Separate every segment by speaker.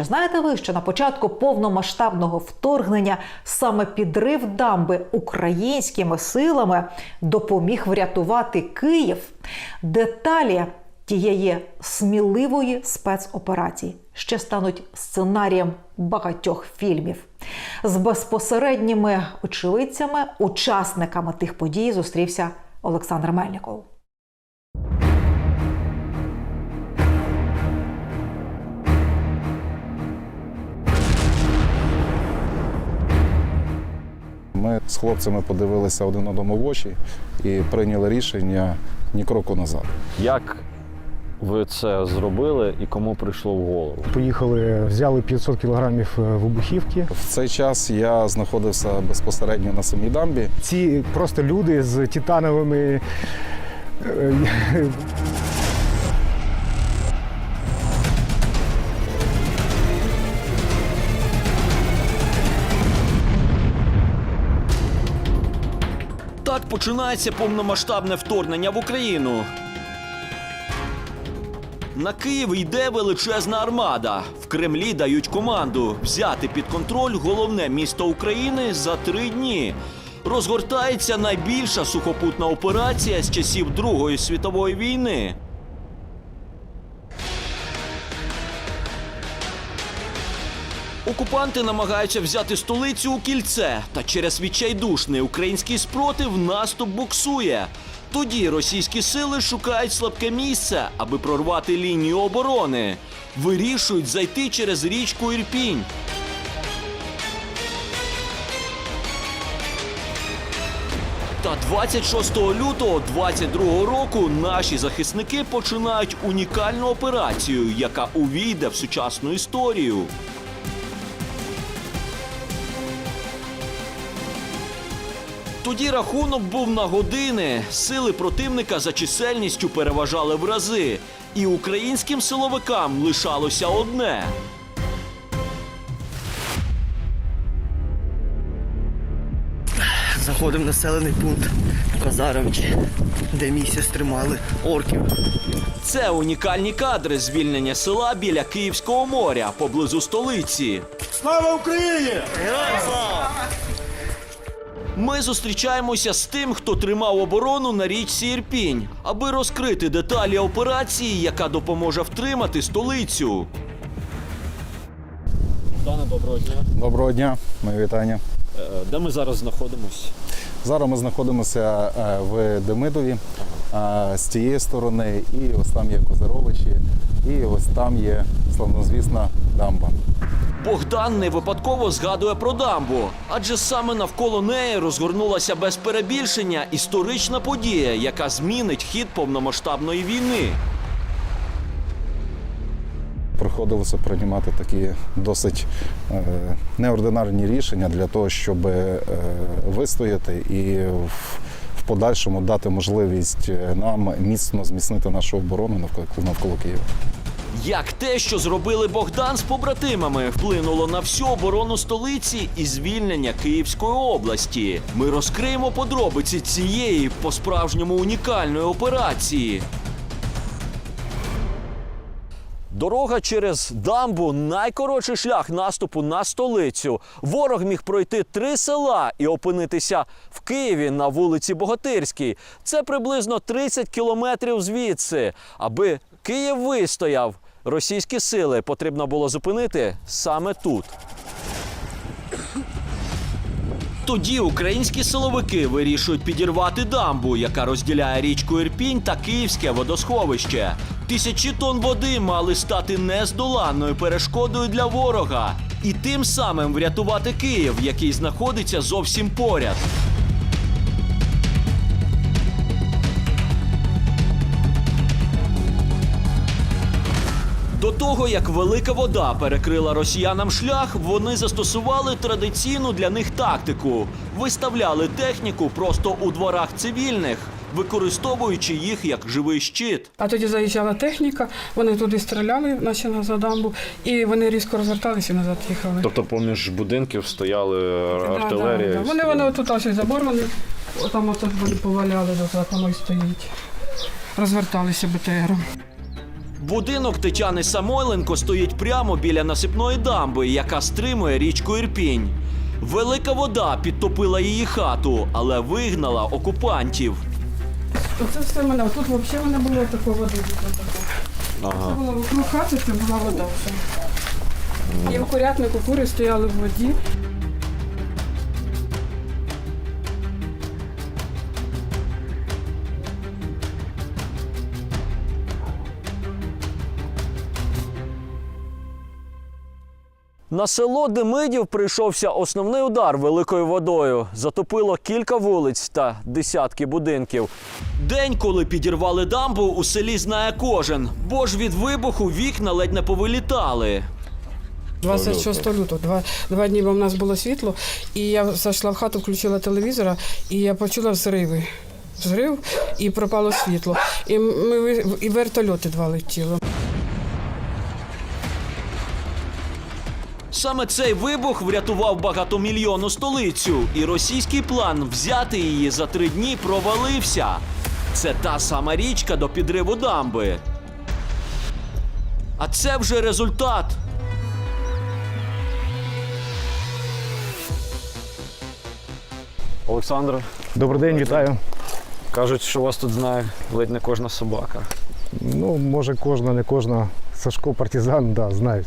Speaker 1: Чи знаєте ви, що на початку повномасштабного вторгнення саме підрив дамби українськими силами допоміг врятувати Київ? Деталі тієї сміливої спецоперації ще стануть сценарієм багатьох фільмів. З безпосередніми очевидцями, учасниками тих подій зустрівся Олександр Мельников.
Speaker 2: Ми з хлопцями подивилися один одному в очі і прийняли рішення ні кроку назад.
Speaker 3: Як ви це зробили і кому прийшло в голову?
Speaker 4: Поїхали, взяли 500 кілограмів е, вибухівки.
Speaker 2: В цей час я знаходився безпосередньо на самій дамбі.
Speaker 4: Ці просто люди з титановими.
Speaker 5: Так починається повномасштабне вторгнення в Україну. На Київ йде величезна армада. В Кремлі дають команду взяти під контроль головне місто України за три дні. Розгортається найбільша сухопутна операція з часів Другої світової війни. Окупанти намагаються взяти столицю у кільце, та через відчайдушний український спротив наступ буксує. Тоді російські сили шукають слабке місце, аби прорвати лінію оборони. Вирішують зайти через річку Ірпінь. Та 26 лютого 22 року наші захисники починають унікальну операцію, яка увійде в сучасну історію. Тоді рахунок був на години. Сили противника за чисельністю переважали в рази. І українським силовикам лишалося одне.
Speaker 6: Заходимо в населений пункт Козаровичі, де місяць тримали орків.
Speaker 5: Це унікальні кадри звільнення села біля Київського моря поблизу столиці.
Speaker 7: Слава Україні!
Speaker 5: Ми зустрічаємося з тим, хто тримав оборону на річці Ірпінь, аби розкрити деталі операції, яка допоможе втримати столицю.
Speaker 3: Дана, доброго дня.
Speaker 2: Доброго дня, мої вітання.
Speaker 3: Е, Де ми зараз знаходимося?
Speaker 2: Зараз ми знаходимося е, в Демидові е, з тієї сторони, і ось там є Козаровичі, і ось там є славнозвісна дамба.
Speaker 5: Богдан не випадково згадує про дамбу, адже саме навколо неї розгорнулася без перебільшення історична подія, яка змінить хід повномасштабної війни.
Speaker 2: Приходилося приймати такі досить е, неординарні рішення для того, щоб е, вистояти і в, в подальшому дати можливість е, нам міцно зміцнити нашу оборону навколо, навколо Києва.
Speaker 5: Як те, що зробили Богдан з побратимами, вплинуло на всю оборону столиці і звільнення Київської області. Ми розкриємо подробиці цієї по-справжньому унікальної операції. Дорога через дамбу найкоротший шлях наступу на столицю. Ворог міг пройти три села і опинитися в Києві на вулиці Богатирській. Це приблизно 30 кілометрів звідси. Аби Київ вистояв, російські сили потрібно було зупинити саме тут. Тоді українські силовики вирішують підірвати дамбу, яка розділяє річку Ірпінь та Київське водосховище. Тисячі тонн води мали стати нездоланною перешкодою для ворога і тим самим врятувати Київ, який знаходиться зовсім поряд. До того, як велика вода перекрила росіянам шлях, вони застосували традиційну для них тактику: виставляли техніку просто у дворах цивільних, використовуючи їх як живий щит.
Speaker 8: А тоді заїжджала техніка, вони туди стріляли, наче на за дамбу, і вони різко розверталися і назад їхали.
Speaker 3: Тобто поміж будинків стояли
Speaker 8: Да,
Speaker 3: артилерія.
Speaker 8: да, да. Вони вони тут ось забор, вони там вони поваляли, назад воно й стоїть. Розверталися БТРом.
Speaker 5: Будинок Тетяни Самойленко стоїть прямо біля насипної дамби, яка стримує річку Ірпінь. Велика вода підтопила її хату, але вигнала окупантів.
Speaker 8: Оце все мене. Тут взагалі не було такої води. Це було вокруг хати, це була вода вже. І в курятнику кури стояли в воді.
Speaker 5: На село Демидів прийшовся основний удар великою водою. Затопило кілька вулиць та десятки будинків. День, коли підірвали дамбу, у селі знає кожен, бо ж від вибуху вікна ледь не повилітали.
Speaker 8: 26 лютого, два, два дні в нас було світло, і я зайшла в хату, включила телевізора, і я почула взриви. Взрив і пропало світло. І ми ви- і вертольоти два летіли.
Speaker 5: Саме цей вибух врятував багатомільйонну столицю, і російський план взяти її за три дні провалився. Це та сама річка до підриву дамби. А це вже результат.
Speaker 3: Олександр,
Speaker 4: Добрий день, вітаю.
Speaker 3: кажуть, що вас тут знає ледь не кожна собака.
Speaker 4: Ну, може, кожна, не кожна. Сашко, партизан, да, знають.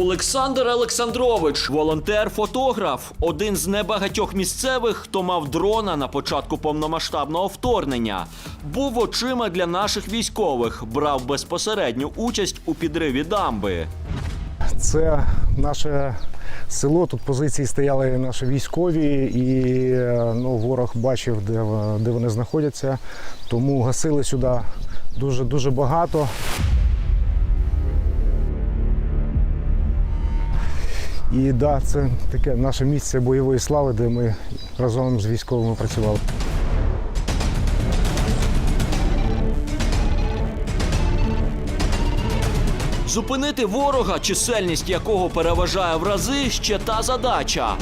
Speaker 5: Олександр Олександрович, волонтер-фотограф, один з небагатьох місцевих, хто мав дрона на початку повномасштабного вторгнення. Був очима для наших військових, брав безпосередню участь у підриві дамби.
Speaker 4: Це наше село. Тут позиції стояли наші військові, і ну, ворог бачив, де, де вони знаходяться. Тому гасили сюди дуже дуже багато. І да, це таке наше місце бойової слави, де ми разом з військовими працювали.
Speaker 5: Зупинити ворога, чисельність якого переважає в рази, ще та задача.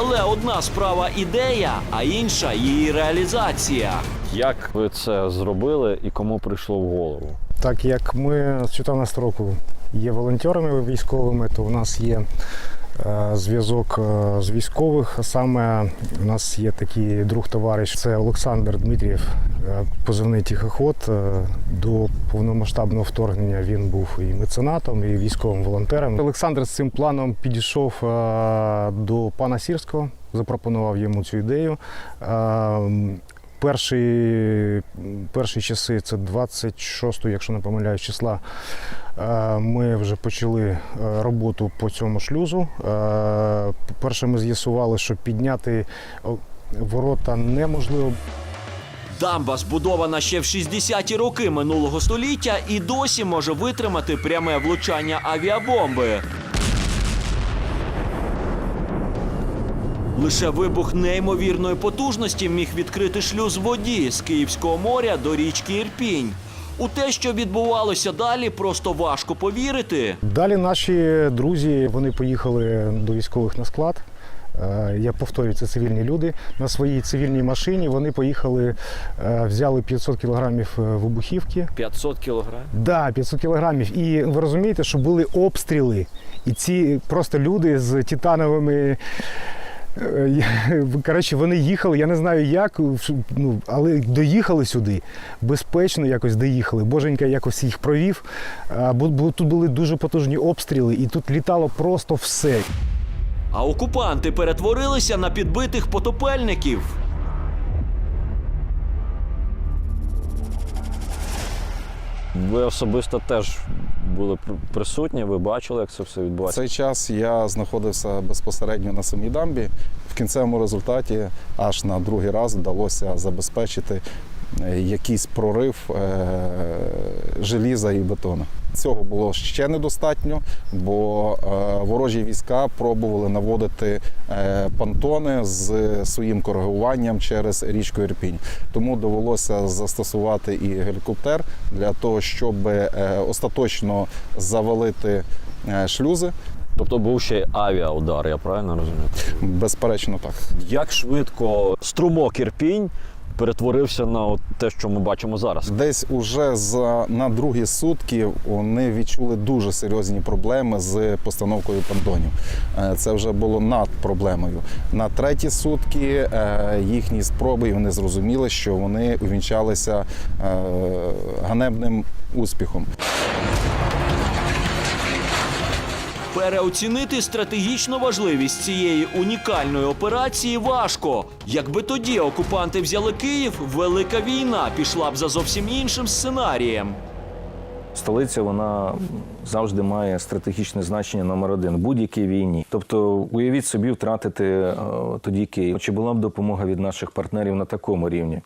Speaker 5: Але одна справа ідея, а інша її реалізація.
Speaker 3: Як ви це зробили і кому прийшло в голову?
Speaker 4: Так як ми з 14 року є волонтерами військовими, то у нас є зв'язок е, з військових. Саме у нас є такий друг товариш, це Олександр Дмитрієв, е, позивний тихоход. Е, До повномасштабного вторгнення він був і меценатом, і військовим волонтером. Олександр з цим планом підійшов е, до пана Сірського, запропонував йому цю ідею. Перші, перші часи, це 26, якщо не помиляюсь, числа, е, ми вже почали е, роботу по цьому шлюзу. Е, Перше, ми з'ясували, що підняти ворота неможливо.
Speaker 5: Дамба збудована ще в 60-ті роки минулого століття і досі може витримати пряме влучання авіабомби. Лише вибух неймовірної потужності міг відкрити шлюз воді з Київського моря до річки Ірпінь. У те, що відбувалося далі, просто важко повірити.
Speaker 4: Далі наші друзі вони поїхали до військових на склад. Е, Я повторюю, це цивільні люди. На своїй цивільній машині вони поїхали, е, взяли 500 кілограмів е, вибухівки.
Speaker 3: 500 кілограм.
Speaker 4: Да, 500 кілограмів. І ви розумієте, що були обстріли. І ці просто люди з титановими. Е, Коротше, вони їхали, я не знаю як, ну, але доїхали сюди. Безпечно якось доїхали. Боженька якось їх провів. Бо Тут були дуже потужні обстріли, і тут літало просто все.
Speaker 5: А окупанти перетворилися на підбитих потопельників.
Speaker 3: Ви особисто теж були присутні, ви бачили, як це все відбувається?
Speaker 2: цей час я знаходився безпосередньо на самій дамбі. В кінцевому результаті аж на другий раз вдалося забезпечити е, якийсь прорив е, желіза і бетону. Цього було ще недостатньо, бо е, ворожі війська пробували наводити е, понтони з своїм коригуванням через річку Ірпінь. Тому довелося застосувати і гелікоптер для того, щоб е, остаточно завалити шлюзи.
Speaker 3: Тобто був ще й авіаудар, я правильно розумію?
Speaker 2: Безперечно, так.
Speaker 3: Як швидко струмок Ірпінь перетворився на от те, що ми бачимо зараз?
Speaker 2: Десь уже за на другі сутки вони відчули дуже серйозні проблеми з постановкою понтонів. Е, Це вже було над проблемою. На треті сутки е, їхні спроби, і вони зрозуміли, що вони увінчалися е, ганебним успіхом.
Speaker 5: Переоцінити стратегічну важливість цієї унікальної операції важко. Якби тоді окупанти взяли Київ, велика війна пішла б за зовсім іншим сценарієм.
Speaker 7: Столиця вона завжди має стратегічне значення номер один в будь-якій війні. Тобто, уявіть собі, втратити е, тоді Київ. Чи була б допомога від наших партнерів на такому рівні?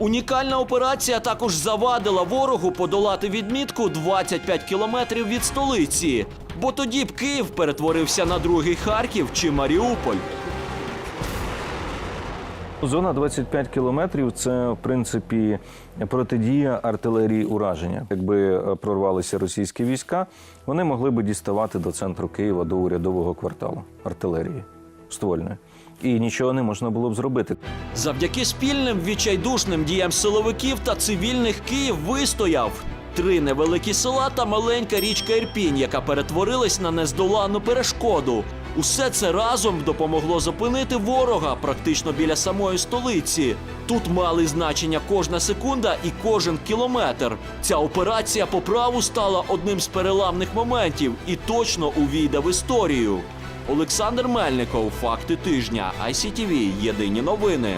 Speaker 5: Унікальна операція також завадила ворогу подолати відмітку 25 кілометрів від столиці. Бо тоді б Київ перетворився на другий Харків чи Маріуполь.
Speaker 7: Зона 25 кілометрів це в принципі протидія артилерії ураження. Якби е, прорвалися російські війська, вони могли би діставати до центру Києва до урядового кварталу артилерії ствольної. І нічого не можна було б зробити.
Speaker 5: Завдяки спільним відчайдушним діям силовиків та цивільних Київ вистояв. Три невеликі села та маленька річка Ірпінь, яка перетворилась на нездоланну перешкоду. Усе це разом допомогло зупинити ворога практично біля самої столиці. Тут мали значення кожна секунда і кожен кілометр. Ця операція по праву стала одним з переламних моментів і точно увійде в історію. Олександр Мельников, факти тижня, ICTV, єдині новини.